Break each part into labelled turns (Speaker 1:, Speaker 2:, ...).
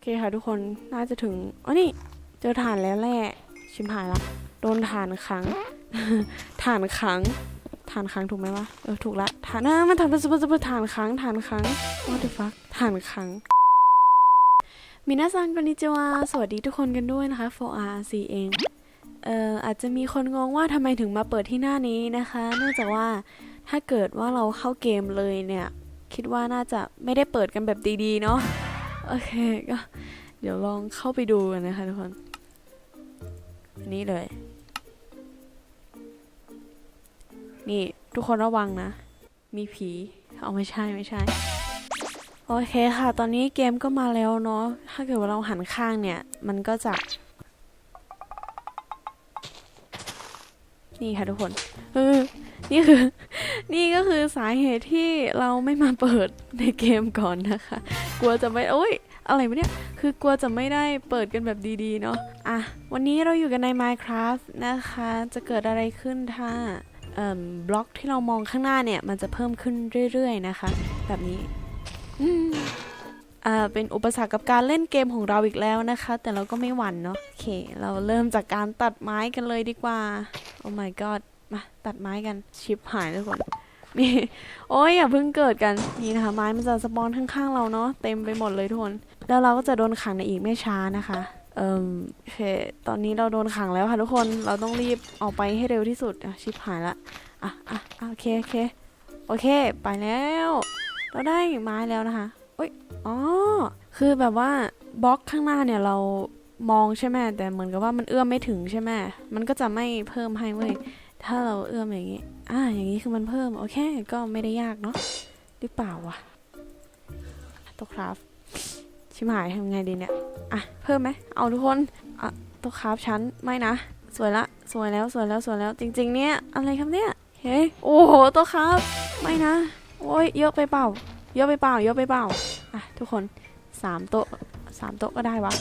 Speaker 1: โอเคค่ะทุกคนน่าจะถึงอ๋อนี่เจอฐานแล้วแหละชิมหายละโดนฐานขังฐานขังฐานค้งถูกไหมวะ เออถูกละฐานอ่มันฐานเป็นเป็ฐานค้งฐานค้ง what the fuck ฐานค้งมินาซังกนิจวาสวัสดีทุกคนกันด้วยนะคะ 4RC เอง เอ่ออาจจะมีคนงงว่าทำไมถึงมาเปิดที่หน้านี้นะคะ เนื่องจากว่าถ้าเกิดว่าเราเข้าเกมเลยเนี่ย คิดว่าน่าจะไม่ได้เปิดกันแบบดีๆ เนาะ โอเคก็เดี๋ยวลองเข้าไปดูกันนะคะทุกคน อันนี้เลย นี่ทุกคนระวังนะ มีผีเอาไม่ใช่ไม่ใช่ โอเคค่ะ ตอนนี้เกมก็มาแล้วเนาะ ถ้าเกิดว่าเราหันข้างเนี่ย มันก็จะ นี่ค่ะทุกคนเออนี่คือ นี่ก็คือสาเหตุที่เราไม่มาเปิดในเกมก่อนนะคะ กลัวจะไม่โอ้ยอะไรวะเนี่ย คือกลัวจะไม่ได้เปิดกันแบบดีๆ เนาะอะ วันนี้เราอยู่กันใน Minecraft นะคะ จะเกิดอะไรขึ้นถ้าบล็อกที่เรามองข้างหน้าเนี่ย มันจะเพิ่มขึ้นเรื่อยๆนะคะ แบบนี้อ่าเป็นอุปสรรคกับการเล่นเกมของเราอีกแล้วนะคะ แต่เราก็ไม่หวั่นเนาะโอเค เราเริ่มจากการตัดไม้กันเลยดีกว่า โอ้ my god มาตัดไม้กันชิปหายทุกคน นี่โอ้ยอย่าเพิ่งเกิดกันนี่นะคะ ไม้มันจะสปอนข้างๆเราเนาะเต็มไปหมดเลยทุกคนแล้วเราก็จะโดนขังในอีกไม่ช้านะคะ เอ่มโอเค ตอนนี้เราโดนขังแล้วค่ะทุกคนเราต้องรีบออกไปให้เร็วที่สุดชิปหายละอะอะอะโอเคโอเคโอเค ไปแล้ว เราได้ไม้แล้วนะคะอุ้ยอ๋อคือแบบว่าบล็อกข้างหน้าเนี่ยเรามองใช่ไหมแต่เหมือนกับว่ามันเอื้อมไม่ถึงใช่ไหมมันก็จะไม่เพิ่มให้เว้ย ถ้าเราเอื้อมอย่างนี้อ่าอย่างนี้คือมันเพิ่ม โอเค ก็ไม่ได้ยากเนาะหรือเปล่าวะตัวคราฟชิมหายทำไงดีเนี่ยอะเพิ่มไหมเอาทุกคนอะตัวคราฟชั้นไม่นะสวยละสวยแล้วสวยแล้วสวยแล้วจริง ๆ เนี่ยอะไรครับเนี่ยเฮ้ยโอ้โหตัวคราฟไม่นะโอ้ยเยอะไปเปล่า เยอะไปเปล่า เยอะไปเปล่าอะทุกคนสามโต๊ะสามโต๊ะก็ได้วะ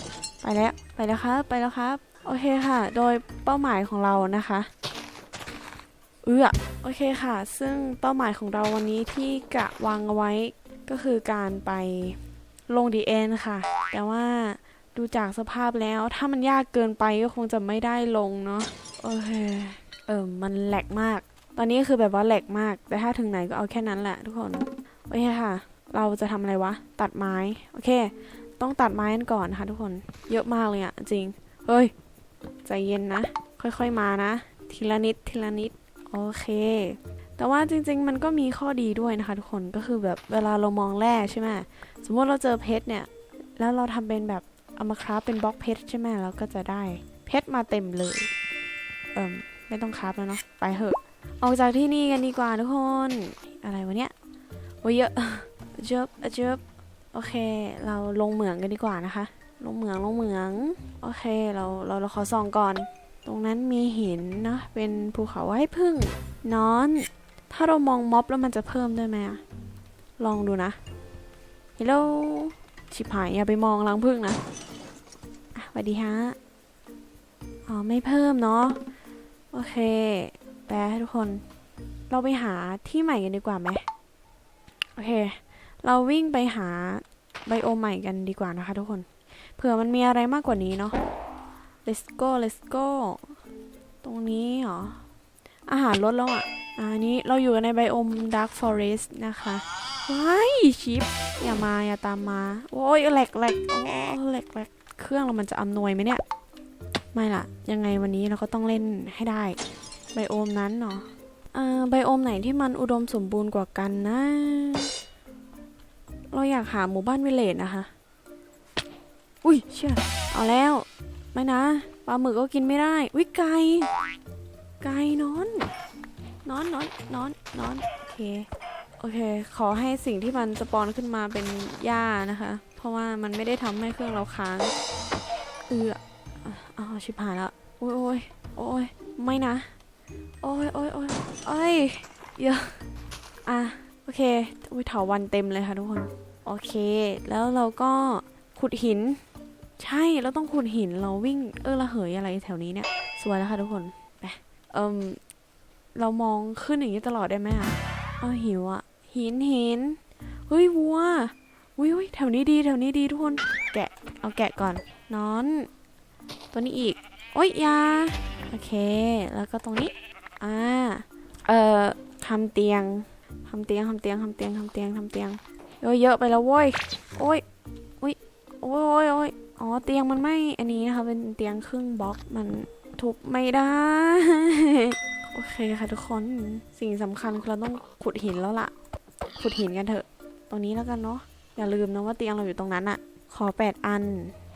Speaker 1: ไปแล้วไปแล้วครับไปแล้วครับ โอเคค่ะ โดยเป้าหมายของเรานะคะ เอื้อโอเคค่ะ ซึ่งเป้าหมายของเราวันนี้ที่กะวางเอาไว้ก็คือการไปลงดีเอ็นค่ะ แต่ว่าดูจากสภาพแล้วถ้ามันยากเกินไปก็คงจะไม่ได้ลงเนาะโอเคเออมันแหลกมาก ตอนนี้คือแบบว่าแหลกมาก แต่ถ้าถึงไหนก็เอาแค่นั้นแหละทุกคนโอเคค่ะ เราจะทำอะไรวะ ตัดไม้โอเค ต้องตัดไม้กันก่อนนะคะทุกคนเยอะมากเลยอะจริงเฮ้ยใจเย็นนะ ค่อยๆมานะ ทีละนิดทีละนิด โอเค แต่ว่าจริง ๆ มันก็มีข้อดีด้วยนะคะทุกคนก็คือแบบเวลาเรามองแร่ใช่ไหมสมมติเราเจอเพชรเนี่ย แล้วเราทำเป็นแบบเอามาคราฟเป็นบล็อกเพชรใช่ไหมเราก็จะได้เพชรมาเต็มเลย เอิมไม่ต้องคราฟแล้วเนาะไปเถอะ ออกจากที่นี่กันดีกว่าทุกคน อะไรวะเนี่ยโอ้ยเยอะเจ็บเจ็บโอเค เราลงเหมืองกันดีกว่านะคะ ลงเหมืองลงเหมือง โอเค เราเราเราขอส่องก่อน ตรงนั้นมีหินเนะเป็นภูเขาไว้พึ่งนอน ถ้าเรามองม็อบแล้วมันจะเพิ่มด้วยไหมอะลองดูนะฮัลโหลชิบหายอย่าไปมองรังพึ่งนะอะสวัสดีฮะอ๋อไม่เพิ่มเนาะโอเค แปลให้ทุกคน เราไปหาที่ใหม่กันดีกว่าไหมโอเค เราวิ่งไปหาไบโอใหม่กันดีกว่านะคะทุกคน เผื่อมันมีอะไรมากกว่านี้เนาะ let's go let's go ตรงนี้เหรอ อาหารลดแล้วอะอ่านี้เราอยู่กันในไบโอม Dark Forest นะคะว้ายชิป อย่ามา อย่าตามมา โอ้ยแหลกแหลกโอ้แหลกแหลกเครื่องเรามันจะอำนวยไหมเนี่ย ไม่ล่ะ ยังไงวันนี้เราก็ต้องเล่นให้ได้ ไบโอมนั้นเนาะอ่าไบโอมไหนที่มันอุดมสมบูรณ์กว่ากันนะ เราอยากหาหมู่บ้านวิเลจนะคะ อุ้ยเชื่อเอาแล้ว ไม่นะปลาหมึกก็กินไม่ได้วิไก่ไก่นอนนอนนอนนอนนอนโอเคโอเค ขอให้สิ่งที่มันสปอนขึ้นมาเป็นหญ้านะคะ เพราะว่ามันไม่ได้ทำให้เครื่องเราค้าง เอืออ้าวชิบหายแล้วโอ้ยโอ้ยโอ้ยไม่นะ โอ้ยโอ้ยโอ้ยโอ้ยเยอะอะโอเคอุ้ยเถาวันเต็มเลยค่ะทุกคน โอเค แล้วเราก็ขุดหิน ใช่เราต้องขุดหินเราวิ่งเออระเหยอะไรแถวนี้เนี่ย สวยแล้วค่ะทุกคนไปเอิมเรามองขึ้นอย่างนี้ตลอดได้ไหมอะเอาหิวอะหินหินเฮ้ยวัวอุ้ยแถวนี้ดีแถวนี้ดีทุกคนแกะเอาแกะก่อนนอน ตัวนี้อีก โอ้ยยาโอเค แล้วก็ตรงนี้อ่าเอ่อทำเตียงทำเตียงทำเตียงทำเตียงทำเตียงทำเตียงเยอะเยอะไปแล้วโว้ยโอ้ยอุ้ยโอ้ยโอ้ยโอ้ย อ๋อเตียงมันไม่อันนี้นะคะเป็นเตียงครึ่งบล็อกมันทุบไม่ได้ โอเคค่ะทุกคนสิ่งสำคัญคือเราต้องขุดหินแล้วล่ะ ขุดหินกันเถอะ ตรงนี้แล้วกันเนาะอย่าลืมนะว่าเตียงเราอยู่ตรงนั้นอะขอ 8 อัน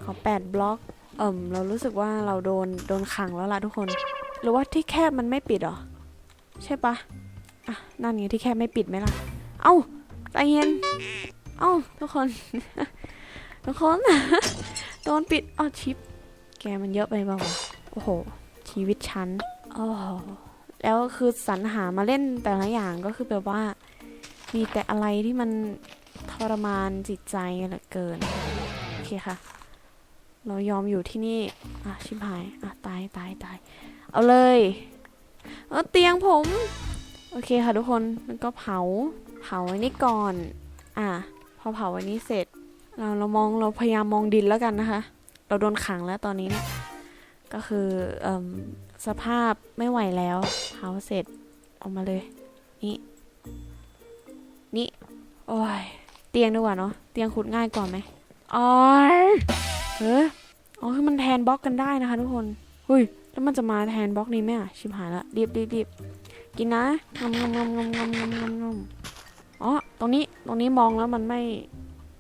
Speaker 1: ขอ 8 บล็อก เอิ่มเรารู้สึกว่าเราโดนโดนขังแล้วล่ะทุกคน หรือว่าที่แคบมันไม่ปิดเหรอ ใช่ปะอะนั่นไงที่แคบไม่ปิดไหมล่ะ เอ้าใจเย็น เอ้าทุกคน ทุกคน โดนปิดอ้าวชิป แกมันเยอะไปเปล่าวะโอ้โห ชีวิตฉันโอ้โหแล้วคือสรรหามาเล่นแต่ละอย่างก็คือแบบว่า มีแต่อะไรที่มันทรมานจิตใจเหลือเกิน โอเคค่ะ เรายอมอยู่ที่นี่ อะ ชิบหาย อะ ตายตายตายเอาเลยเออเตียงผม โอเคค่ะทุกคนมันก็เผา เผาไว้นี่ก่อน อะ พอเผาไว้นี้เสร็จ เราเรามองเราพยายามมองดินแล้วกันนะคะ เราโดนขังแล้วตอนนี้เนี่ยก็คืออสภาพไม่ไหวแล้วเผาเสร็จออกมาเลย นี่นี่โอ้ยเตียงดีกว่าเนาะเตียงขุดง่ายกว่าไหมอ๋อเอออ๋อคือมันแทนบล็อกกันได้นะคะทุกคนหุยแล้วมันจะมาแทนบล็อกนี้ไหมอะชิบหายละรีบรีบรีบกินนะงมงมงมงมงมงมงมงอ๋อตรงนี้ตรงนี้มองแล้วมันไม่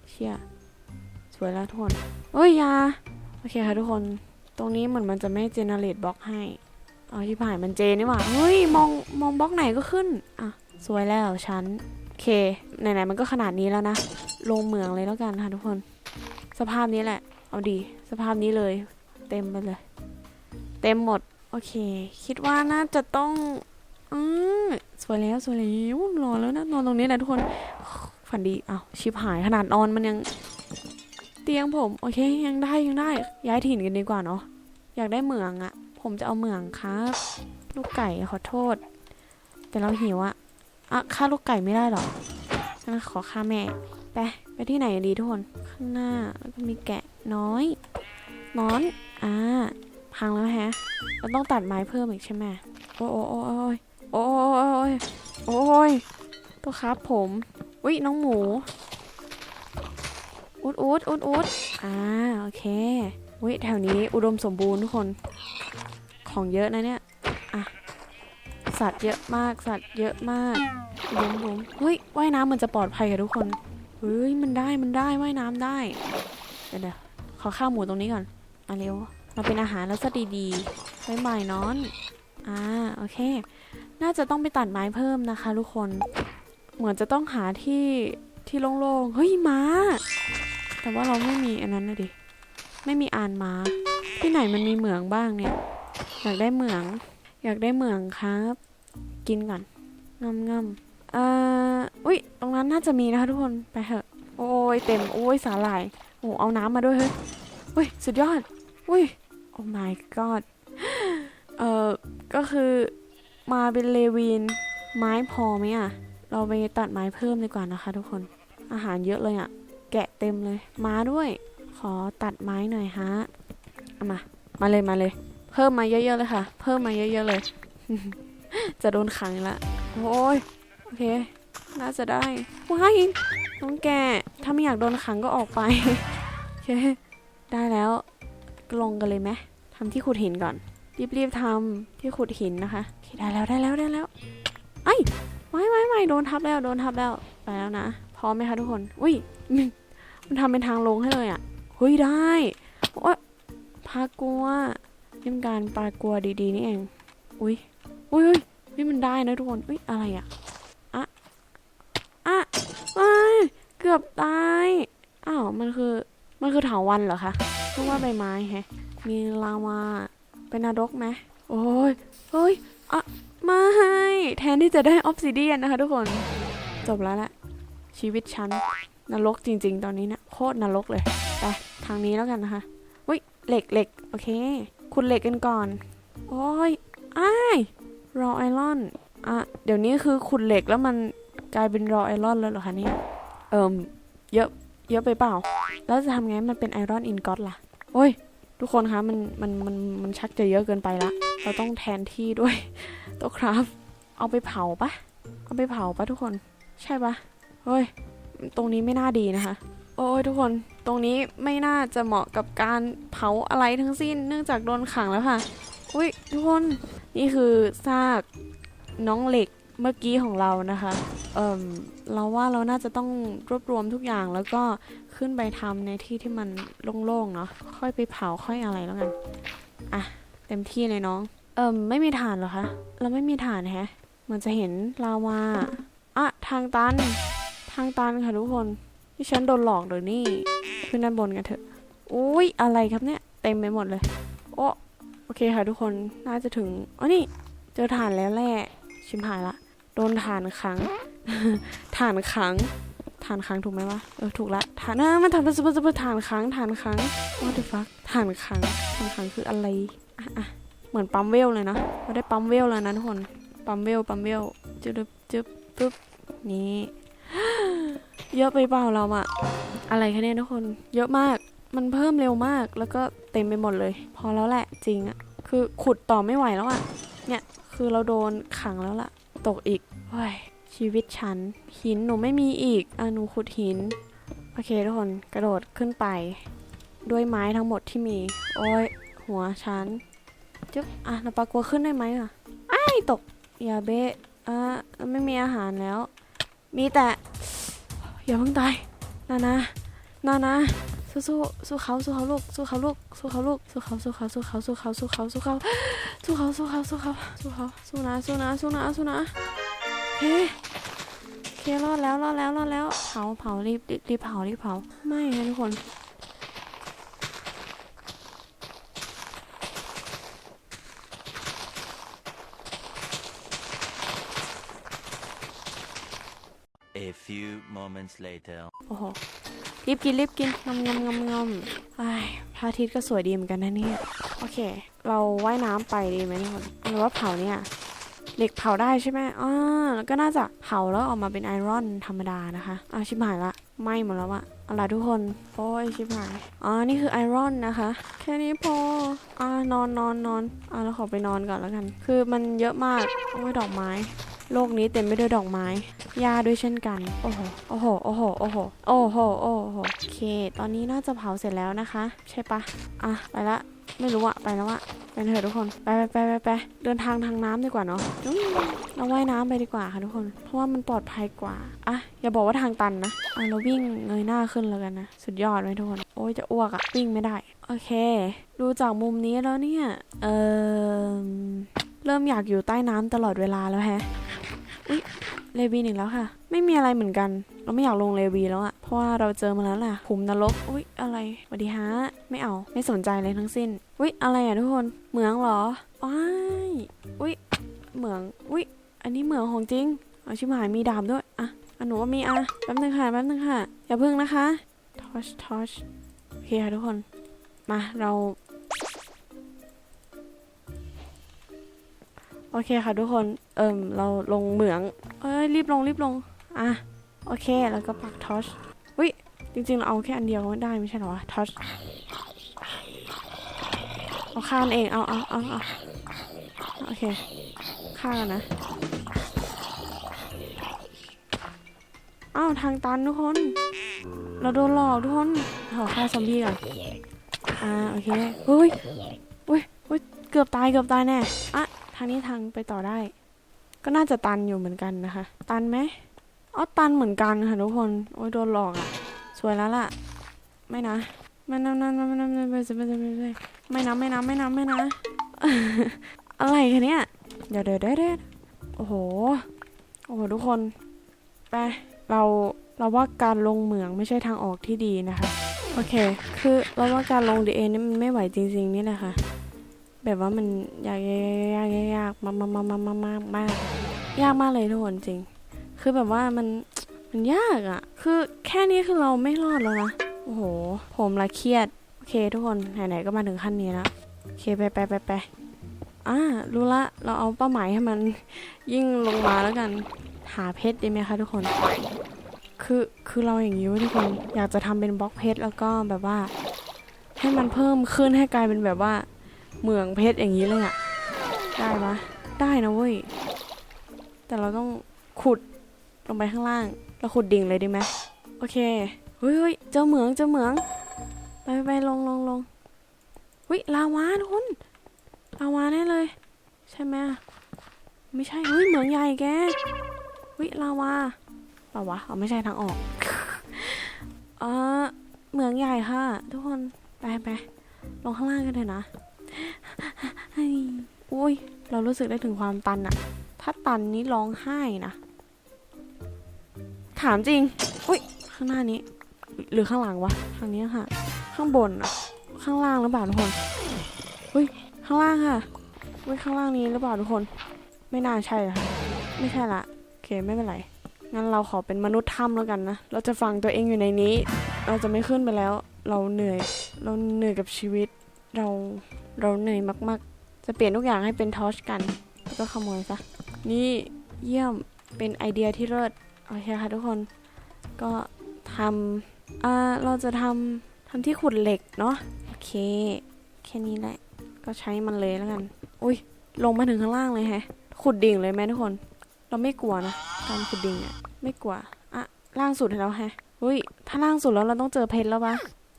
Speaker 1: เชี่ย วยแล้วทุกคนเอ้ยยา โอเคค่ะทุกคน ตรงนี้เหมือนมันจะไม่เจเนเรตบล็อกให้อ๋อที่ผ่านมันเจนี่หว่า เฮ้ย มองมองบล็อกไหนก็ขึ้น อะ สวยแล้วฉันโอเค ไหนๆมันก็ขนาดนี้แล้วนะ ลงเหมืองเลยแล้วกันค่ะทุกคน สภาพนี้แหละ เอาดี สภาพนี้เลย เต็มไปเลย เต็มหมด โอเค คิดว่าน่าจะต้องอืมสวยแล้วสวยแล้วรอแล้วนะนอนตรงนี้แหละทุกคน ฝันดีอ้าวชิบหายขนาดนอนมันยัง เตียงผม โอเคยังได้ยังได้ ย้ายถิ่นกันดีกว่าเนาะอยากได้เหมืองอะผมจะเอาเหมืองครับ ลูกไก่ขอโทษ แต่เราหิวอะอะฆ่าลูกไก่ไม่ได้หรองั้นขอฆ่าแม่ไปไปที่ไหนดีทุกคนข้างหน้าแล้วก็มีแกะน้อยนอนอ่าพังแล้วฮะเราต้องตัดไม้เพิ่มอีกใช่ไหมโอ้โอ้โอ้โอ้ยโอ้ยโอ้ยโอ้ยตัวครับผมอุ้ยน้องหมู ดอุดอุดอุดอ่าโอเคอุ้ยแถวนี้อุดมสมบูรณ์ทุกคน ของเยอะนะเนี่ย อะ สัตว์เยอะมาก สัตว์เยอะมากอุดมผมเฮ้ย ว่ายน้ำมันจะปลอดภัยกับทุกคน เฮ้ย มันได้ มันได้ ว่ายน้ำได้ เดี๋ยวเดี๋ยวขอข้าวหมูตรงนี้ก่อนมาเร็วเราเป็นอาหารแล้วซะดีๆไว้ใหม่นอน อ่า โอเค น่าจะต้องไปตัดไม้เพิ่มนะคะ ทุกคน เหมือนจะต้องหาที่ที่โล่งๆ เฮ้ย ม้า แต่ว่าเราไม่มีอันนั้นนะดิ ไม่มีอานม้าที่ไหนมันมีเหมืองบ้างเนี่ย อยากได้เหมือง อยากได้เหมืองครับ กินก่อนงำงำเอ่อ อุ้ย ตรงนั้นน่าจะมีนะคะทุกคน ไปเถอะ โอ้ยเต็ม โอ้ยสาหร่าย โอ้เอาน้ำมาด้วยเฮ้ยเฮ้ยสุดยอด อุ้ย โอ้ my god เอ่อ ก็คือมาเป็นเลวิน ไม้พอไหมอะ เราไปตัดไม้เพิ่มดีกว่านะคะทุกคน อาหารเยอะเลยอะ แกะเต็มเลย ม้าด้วย ขอตัดไม้หน่อยฮะเอามา มาเลยมาเลย เพิ่มมาเยอะๆเลยค่ะ เพิ่มมาเยอะๆเลย จะโดนขังละโอ้ยโอเค น่าจะได้ว้ายน้องแกถ้าไม่อยากโดนขังก็ออกไปโอเคได้แล้วลงกันเลยไหมทำที่ขุดหินก่อน รีบๆทำที่ขุดหินนะคะโอเคได้แล้วได้แล้วได้แล้วไอ้ไม่ไม่ไม่โดนทับแล้วโดนทับแล้ว ไปแล้วนะ พร้อมไหมคะทุกคน อุ้ย มันทำเป็นทางลงให้เลยอะเฮ้ยได้โอ้ยพากลัวนี่เป็นการปลากลัวดีๆนี่เอง อุ้ยอุ้ยนี่มันได้นะทุกคนอุ้ยอะไรอะอะอะว้ยเกือบตายอ้าวมันคือมันคือเถาวันเหรอคะเพราะว่าใบไม้แฮะ มีลาวาเป็นนรกไหมโอ้ยเฮ้ยอะไม่แทนที่จะได้ออฟซิเดียนนะคะทุกคน จบแล้วแหละชีวิตฉัน นรกจริง ๆ ตอนนี้เนะโคตรนรกเลยไปทางนี้แล้วกันนะคะอุ้ยเหล็กเหล็กโอเคขุดเหล็กกันก่อน โอ้ยอ้ายรอไอรอนอะเดี๋ยวนี้คือขุดเหล็กแล้วมันกลายเป็นรอไอรอนแล้วเหรอคะเนี่ย เอิมเยอะเยอะไปเปล่า แล้วจะทำไงให้มันเป็นไอรอนอินก็ตล่ะ โอ้ย ทุกคนคะมันมันมันมันชักจะเยอะเกินไปละ เราต้องแทนที่ด้วยตัวคราฟเอาไปเผาปะเอาไปเผาปะทุกคน ใช่ปะเฮ้ย ตรงนี้ไม่น่าดีนะคะ โอ้ยทุกคนตรงนี้ไม่น่าจะเหมาะกับการเผาอะไรทั้งสิ้น เนื่องจากโดนขังแล้วค่ะ อุ้ยทุกคนนี่คือซากน้องเหล็กเมื่อกี้ของเรานะคะ เอ่มเราว่าเราน่าจะต้องรวบรวมทุกอย่างแล้วก็ขึ้นไปทำในที่ที่มันโล่งๆเนาะ ค่อยไปเผาค่อยอะไรแล้วกัน อะ เต็มที่เลยน้อง เอ่มไม่มีฐานเหรอคะ เราไม่มีฐานแฮะ มันจะเห็นลาวาอะทางตัน ทางตันค่ะทุกคนที่ฉันโดนหลอกเดี๋ยวนี้ขึ้นด้านบนกันเถอะ อุ้ยอะไรครับเนี่ย เต็มไปหมดเลย โอ้โอเคค่ะทุกคน น่าจะถึงอ๋อนี่ เจอฐานแล้วแหละ ชิมหายละ โดนฐานขัง ฐานขัง ฐานขังถูกไหมวะ เออถูกละ ฐานน่ามันฐานเป็นซุปเปอร์ซุปเปอร์ฐานขังฐานขัง what the fuck ฐานขังฐานขังคืออะไร อะอะเหมือนปั๊มเวลเลยนะเราได้ปั๊มเวลแล้วนะทุกคน ปั๊มเวลปั๊มเวลจึ๊บจึ๊บปึ๊บนี่ เยอะไปเปล่าเราอะอะไรคะเนี่ยทุกคน เยอะมาก มันเพิ่มเร็วมาก แล้วก็เต็มไปหมดเลย พอแล้วแหละจริงอะคือขุดต่อไม่ไหวแล้วอะเนี่ยคือเราโดนขังแล้วล่ะ ตกอีกโอ้ยชีวิตฉัน หินหนูไม่มีอีกอะหนูขุดหิน โอเคทุกคนกระโดดขึ้นไป ด้วยไม้ทั้งหมดที่มี โอ้ยหัวฉันจึ๊บอะเราปากลัวขึ้นได้ไหมอะไอ้ตกอย่าเบะอะไม่มีอาหารแล้ว มีแต่ อย่าเพิ่งตายนานานานาสู้สู้สู้เขาสู้เขาลูกสู้เขาลูกสู้เขาลูกสู้เขาสู้เขาสู้เขาสู้เขาสู้เขาสู้เขาสู้เขาสู้เขาสู้เขาสู้เขาสู้นะสู้นะสู้นะสู้นะเฮ้เครอดแล้วรอดแล้วรอดแล้วเผาเผารีบรีบรีบเผารีบเผาไม่นะทุกคน
Speaker 2: few moments later.
Speaker 1: โอ้โห รีบกินรีบกินงำงำงำงำไอ้พระอาทิตย์ก็สวยดีเหมือนกันนะเนี่ย โอเค เราว่ายน้ำไปดีไหมทุกคนหรือว่าเผาเนี่ยเหล็กเผาได้ใช่ไหมอ่าแล้วก็น่าจะเผาแล้วออกมาเป็นไอรอนธรรมดานะคะอาชิบหายละไหม้หมดแล้วอะเอาล่ะทุกคน โอ้ยชิบหาย อ๋อ นี่คือไอรอนนะคะ แค่นี้พอ อ่านอนนอนนอนอ่าเราขอไปนอนก่อนแล้วกัน คือมันเยอะมาก โอ้ยดอกไม้ โลกนี้เต็มไปด้วยดอกไม้หญ้าด้วยเช่นกัน โอ้โห โอ้โห โอ้โห โอ้โห โอ้โห โอ้โห โอเค ตอนนี้น่าจะเผาเสร็จแล้วนะคะ ใช่ปะอะ ไปละ ไม่รู้อะไปแล้วอะไปเถอะทุกคน ไปไปไปไปเดินทางทางน้ำดีกว่าเนาะเราว่ายน้ำไปดีกว่าค่ะทุกคน เพราะว่ามันปลอดภัยกว่า อะ อย่าบอกว่าทางตันนะ อะเราวิ่งเงยหน้าขึ้นแล้วกันนะ สุดยอดไหมทุกคน โอ้ยจะอ้วกอะวิ่งไม่ได้ โอเค ดูจากมุมนี้แล้วเนี่ย เออ เริ่มอยากอยู่ใต้น้ำตลอดเวลาแล้วแฮะเลวีหนอีกแล้วค่ะ ไม่มีอะไรเหมือนกัน เราไม่อยากลงเลวีแล้วอะเพราะว่าเราเจอมาแล้วแหละขุมนรกอุ๊ยอะไรสวัสดีฮะ ไม่เอาไม่สนใจเลยทั้งสิ้นอุ๊ยอะไรอะทุกคนเหมืองเหรอว้ายอุ๊ยเหมืองอุ๊ยอันนี้เหมืองของจริงเอาชิบหายมีดาบด้วยอะอันหนูว่ามีอะแป๊บนึงค่ะแป๊บนึงค่ะอย่าพึ่งนะคะทอชทอชโอเคค่ะทุกคนมาเรา โอเคค่ะทุกคน เอิ่มเราลงเหมือง เอ้ยรีบลงรีบลง อะโอเคแล้วก็ปักทอชวิจริงๆเราเอาแค่อันเดียวก็ได้ไม่ใช่หรอวะทอชเอาข้ามเองเอาเอาเอาเอาโอเคฆ่ากันนะอ้าวทางตันทุกคน เราโดนหลอกทุกคนขอฆ่าซอมบี้ก่อนอ่าโอเคเฮ้ยเฮ้ยเฮ้ยเกือบตายเกือบตายแน่อะางนี้ทางไปต่อได้ ก็น่าจะตันอยู่เหมือนกันนะคะ ตันไหมอ๋อตันเหมือนกันค่ะทุกคน โอ้ยโดนหลอกอะ สวยแล้วล่ะไม่นะไม่นะไม่นะไม่นะไม่นะไม่นะไม่นะไม่นะไม่นะไม่นะไม่นะไม่นะอะไรคะเนี่ย เดี๋ยวเดี๋ยวเดี๋ยวเดี๋ยวโอ้โห โอ้โหทุกคน ไป เรา เราว่าการลงเหมืองไม่ใช่ทางออกที่ดีนะคะ โอเค คือเราว่าการลงดีเอนี่มันไม่ไหวจริงๆนี่แหละค่ะ แบบว่ามันยากยากยากยากมากมากมากมากมากมากมากยากมากเลยทุกคนจริง คือแบบว่ามันมันยากอะ่ะ คือแค่นี้คือเราไม่รอดแล้วนะโอ้โห ผมละเครียด โอเคทุกคนไหนๆก็มาถึงขั้นนี้แล้วโอเคไปไปไปไปอ่ารู้ละ เราเอาเป้าหมายให้มันยิ่งลงมาแล้วกัน หาเพชรดีไหมคะทุกคน คือคือเราอย่างนี้ว้ยทุกคนอยากจะทำเป็นบล็อกเพชรแล้วก็แบบว่า ให้มันเพิ่มขึ้นให้กลายเป็นแบบว่า เหมืองเพชรอย่างนี้เลยอะได้ปะได้นะเว้ย แต่เราต้องขุดลงไปข้างล่าง เราขุดดิ่งเลยดีไหมโอเคเฮ้ยเฮ้ยเจอเหมืองเจอเหมือง ไปไปไปลงลงลงเฮ้ยลาวาทุกคนลาวาแน่เลย ใช่ไหมไม่ใช่เฮ้ยเหมืองใหญ่แกเฮ้ยลาวาปล่าวะเอาไม่ใช่ทางออกเออเหมืองใหญ่ค่ะ ทุกคนไปไปลงข้างล่างกันเถอะนะ อุ้ย เรารู้สึกได้ถึงความตันอะถ้าตันนี้ร้องไห้นะ ถามจริง อุ้ย ข้างหน้านี้ หรือข้างหลังวะ ทางนี้ค่ะ ข้างบนอะข้างล่างหรือเปล่าทุกคน อุ้ย ข้างล่างค่ะ อุ้ย ข้างล่างนี้หรือเปล่าทุกคน ไม่น่าใช่ค่ะไม่ใช่ละ โอเค ไม่เป็นไร งั้นเราขอเป็นมนุษย์ถ้ำแล้วกันนะ เราจะฟังตัวเองอยู่ในนี้ เราจะไม่ขึ้นไปแล้ว เราเหนื่อย เราเหนื่อยกับชีวิต เรา เราเหนื่อยมากๆ จะเปลี่ยนทุกอย่างให้เป็นทอชกัน แล้วก็ขโมยซะ นี่เยี่ยม เป็นไอเดียที่เลิศ โอเคค่ะทุกคน ก็ทำอ่าเราจะทำทำที่ขุดเหล็กเนาะ โอเค แค่นี้แหละ ก็ใช้มันเลยแล้วกัน อุ้ย ลงมาถึงข้างล่างเลยแฮะ ขุดดิ่งเลยไหมทุกคน เราไม่กลัวนะ การขุดดิ่งเนี่ยไม่กลัว อะ ล่างสุดแล้วแฮะอุ้ย ถ้าล่างสุดแล้วเราต้องเจอเพชรแล้วปะ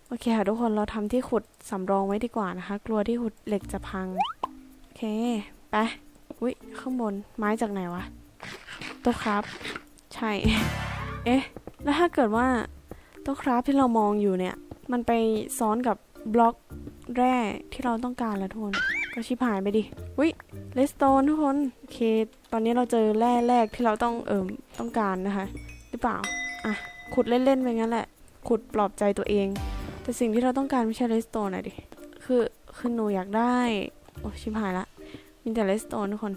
Speaker 1: โอเคค่ะทุกคนเราทำที่ขุดสำรองไว้ดีกว่านะคะ กลัวที่ขุดเหล็กจะพัง โอเค ไปอุ้ยข้างบนไม้จากไหนวะต๊ะครับ ใช่ เอ๊ะ แล้วถ้าเกิดว่าต๊ะครับที่เรามองอยู่เนี่ย มันไปซ้อนกับบล็อกแร่ที่เราต้องการแล้วทุกคน ก็ชิบหายไปดิอุ้ยเลสโตนทุกคน โอเค ตอนนี้เราเจอแร่แรกที่เราต้องเอิมต้องการนะคะ หรือเปล่า อะ ขุดเล่นๆไปงั้นแหละ ขุดปลอบใจตัวเอง แต่สิ่งที่เราต้องการไม่ใช่เลสโตนอะดิ คือ คือหนูอยากได้ โอ้ชิบหายละ มีแต่เลสโตนทุกคน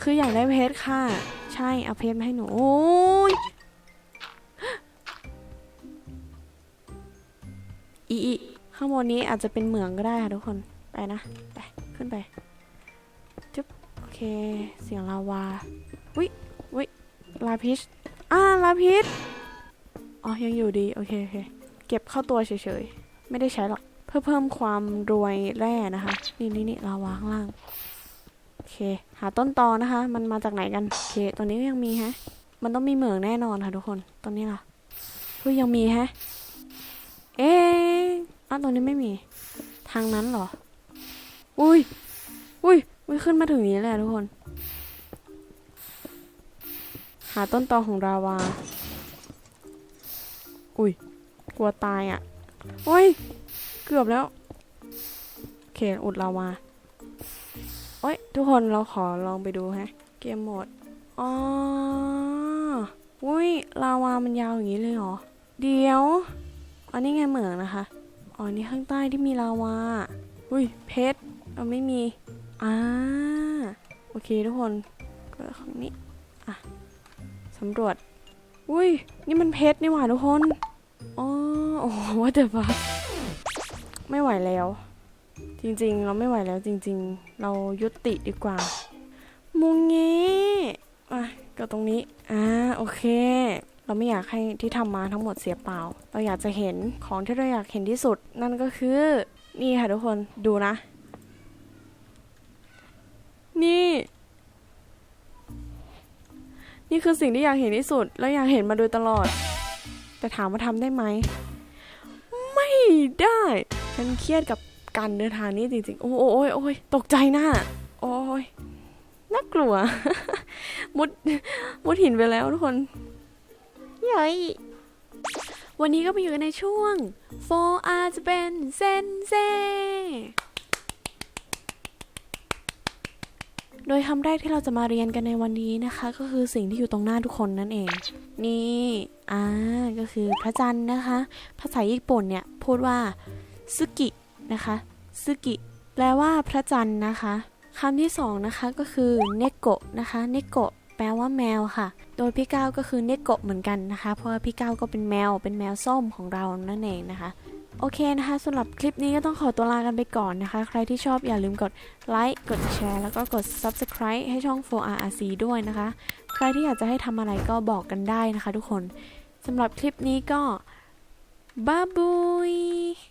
Speaker 1: คืออยากได้เพชรค่ะ ใช่ เอาเพชรมาให้หนู โอ้ยอีอีข้างบนนี้อาจจะเป็นเหมืองก็ได้ค่ะทุกคน ไปนะ ไป ขึ้นไป จุ๊บ โอเค เสียงลาวาวิวิลาพิช อ่า ลาพิช อ๋อ ยังอยู่ดี โอเค โอเค เก็บเข้าตัวเฉยๆ ไม่ได้ใช้หรอก เพื่อเพิ่มความรวยแร่นะคะ นี่นี่นี่ลาวาข้างล่าง โอเค หาต้นตอนะคะ มันมาจากไหนกัน โอเคตัวนี้ยังมีฮะ มันต้องมีเหมืองแน่นอนค่ะทุกคน ตอนนี้ล่ะเฮ้ยยังมีฮะ เอ๊ะอ้าวตรงนี้ไม่มี ทางนั้นเหรอ อุ้ย อุ้ยอุ้ยขึ้นมาถึงนี้เลยอะทุกคน หาต้นตอของราวา อุ้ย ลัวตายอะ โอ้ย เกือบแล้ว โอเค อุดลาวาโอ้ย ทุกคนเราขอลองไปดูฮะ เกมโหมด อ๋อ อุ้ย ลาวามันยาวอย่างนี้เลยเหรอ เดี๋ยว อันนี้ไงเหมืองนะคะ อ๋อ นี่ข้างใต้ที่มีลาวา อุ้ย เพชรเอาไม่มี อ่า โอเคทุกคน ก็ข้างนี้ อะ สำรวจ อุ้ย นี่มันเพชรนี่หว่าทุกคน อ๋อ โอ้ว่าแต่ว่าไม่ไหวแล้ว จริงๆ เราไม่ไหวแล้วจริง ๆ เรายุติดีกว่า มุงเงี้อะก็ตรงนี้ อ่า โอเค เราไม่อยากให้ที่ทำมาทั้งหมดเสียเปล่า เราอยากจะเห็นของที่เราอยากเห็นที่สุด นั่นก็คือ นี่ค่ะทุกคน ดูนะ นี่ นี่คือสิ่งที่อยากเห็นที่สุด และอยากเห็นมาโดยตลอด แต่ถามว่าทำได้ไหม ไม่ได้ ฉันเครียดกับการเดินทางนี้จริงๆ โอ้โอ้ยโอ้ยตกใจหน้า โอ้ยน่ากลัว มุดมุดหินไปแล้วทุกคนเย้ยวันนี้ก็ไปอยู่ในช่วง 4R จะเป็นเซนเซ โดยคำแรกที่เราจะมาเรียนกันในวันนี้นะคะ ก็คือสิ่งที่อยู่ตรงหน้าทุกคนนั่นเอง นี่อ่าก็คือพระจันทร์นะคะ ภาษาญี่ปุ่นเนี่ยพูดว่าซึกินะคะซึกิแปลว่าพระจันทร์นะคะคำที่สองนะคะก็คือเนโกะนะคะเนโกะแปลว่าแมวค่ะ โดยพี่ก้าวก็คือเนโกะเหมือนกันนะคะ เพราะว่าพี่ก้าวก็เป็นแมวเป็นแมวส้มของเรานั่นเองนะคะ โอเคนะคะสำหรับคลิปนี้ก็ต้องขอตัวลากันไปก่อนนะคะ ใครที่ชอบอย่าลืมกดไลค์กดแชร์แล้วก็กด subscribe ให้ช่อง 4RRC ด้วยนะคะ ใครที่อยากจะให้ทำอะไรก็บอกกันได้นะคะทุกคนสำหรับคลิปนี้ก็บ๊ายบาย